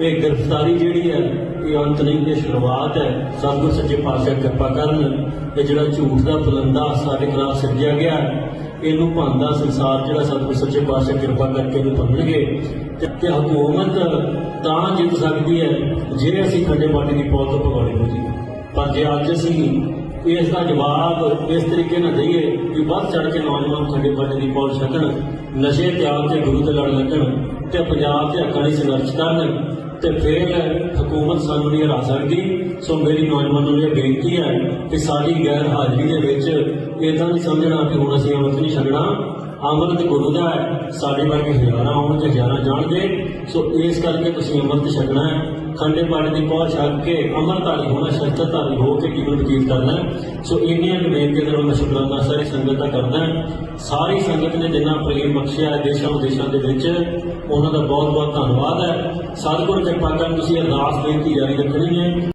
ਇਹ ਗ੍ਰਿਫਤਾਰੀ ਜਿਹੜੀ ਹੈ, ਇਹ ਅੰਤ ਨਹੀਂ, ਇਹ ਸ਼ੁਰੂਆਤ ਹੈ। ਸਤਿਗੁਰ ਸੱਚੇ ਪਾਤਸ਼ਾਹ ਕਿਰਪਾ ਕਰਨ ਇਹ ਜਿਹੜਾ ਝੂਠ ਦਾ ਬੁਲੰਦਾ ਸਾਡੇ ਖਿਲਾਫ ਸਿਰਜਿਆ ਗਿਆ, ਇਹਨੂੰ ਭਾਂਦਾ ਸੰਸਾਰ ਜਿਹੜਾ ਸਤਿਗੁਰ ਸੱਚੇ ਪਾਤਸ਼ਾਹ ਕਿਰਪਾ ਕਰਕੇ ਇਹਨੂੰ ਭੰਨਣਗੇ ਤੇ ਹਕੂਮਤ ਤਾਂ ਜਿੱਤ ਸਕਦੀ ਹੈ, ਜੇ ਅਸੀਂ ਖੰਡੇ ਬਾਟੇ ਦੀ ਪੌਲ ਤੋਂ ਭਗੌੜੇ ਹੋ ਜੀ ਪਰ ਜੇ ਅੱਜ ਅਸੀਂ ਇਸ ਦਾ ਜਵਾਬ ਇਸ ਤਰੀਕੇ ਨਾਲ ਦਈਏ ਕਿ ਵੱਧ ਚੜ ਕੇ ਨੌਜਵਾਨ ਖੰਡੇ ਬਾਟੇ ਦੀ ਪੌਲ ਛਕਣ ਨਸ਼ੇ, ਤਿਆਗ ਤੇ ਗੁਰੂ ਤੇ ਲੜ ਲੱਗਣ ਤੇ ਪੰਜਾਬ ਦੇ ਹੱਕਾਂ ਲਈ ਸੰਘਰਸ਼ ਕਰਨ ਤੇ ਫਿਰ ਹਕੂਮਤ ਸਾਨੂੰ ਨਹੀਂ ਹਰਾ ਸਕਦੀ। ਸੋ ਮੇਰੀ ਨੌਜਵਾਨਾਂ ਨੂੰ ਇਹ ਬੇਨਤੀ ਹੈ ਕਿ ਸਾਡੀ ਗੈਰ ਹਾਜ਼ਰੀ ਦੇ ਵਿੱਚ ਇਦਾਂ ਨਹੀਂ ਸਮਝਣਾ ਕਿ ਹੁਣ ਅਸੀਂ ਅੰਮ੍ਰਿਤ ਨਹੀਂ ਛੱਡਣਾ ਅੰਮ੍ਰਿਤ ਗੁਰੂ ਦਾ ਹੈ, ਸਾਡੇ ਵਰਗੇ ਹਜ਼ਾਰਾਂ ਆਉਣ ਤੇ ਹਜ਼ਾਰਾਂ ਜਾਣਗੇ। ਸੋ ਇਸ ਕਰਕੇ ਤੁਸੀਂ ਅੰਮ੍ਰਿਤ ਛੱਡਣਾ ਹੈ। ਖੰਡੇ ਪਾਣੀ ਦੀ ਪਹੁੰਚ ਛੱਕ ਕੇ ਅੰਮ੍ਰਿਤਧਾਰੀ ਹੋਣਾ, ਸ਼ਸਤਰਧਾਰੀ ਹੋ ਕੇ ਜੀਵਨ ਬਤੀਤ ਕਰਨਾ ਸੋ ਇੰਨੀਆਂ ਕੁ ਦੇ ਨਾਲ ਮੈਂ ਸ਼ੁਕਰਾਨਾ, ਸਾਰੀ ਸੰਗਤ ਦਾ ਕਰਦਾ ਹਾਂ। ਸਾਰੀ ਸੰਗਤ ਨੇ ਜਿੰਨਾ ਪ੍ਰੇਮ ਬਖਸ਼ਿਆ ਦੇਸ਼ਾਂ ਵਿਦੇਸ਼ਾਂ ਦੇ ਵਿੱਚ, ਉਹਨਾਂ ਦਾ ਬਹੁਤ ਬਹੁਤ ਧੰਨਵਾਦ ਹੈ। ਸਤਿਗੁਰ ਕਿਰਪਾ ਕਰਨ ਤੁਸੀਂ ਅਰਦਾਸ ਬੇਨਤੀ ਜਾਰੀ ਰੱਖਣੀ ਹੈ।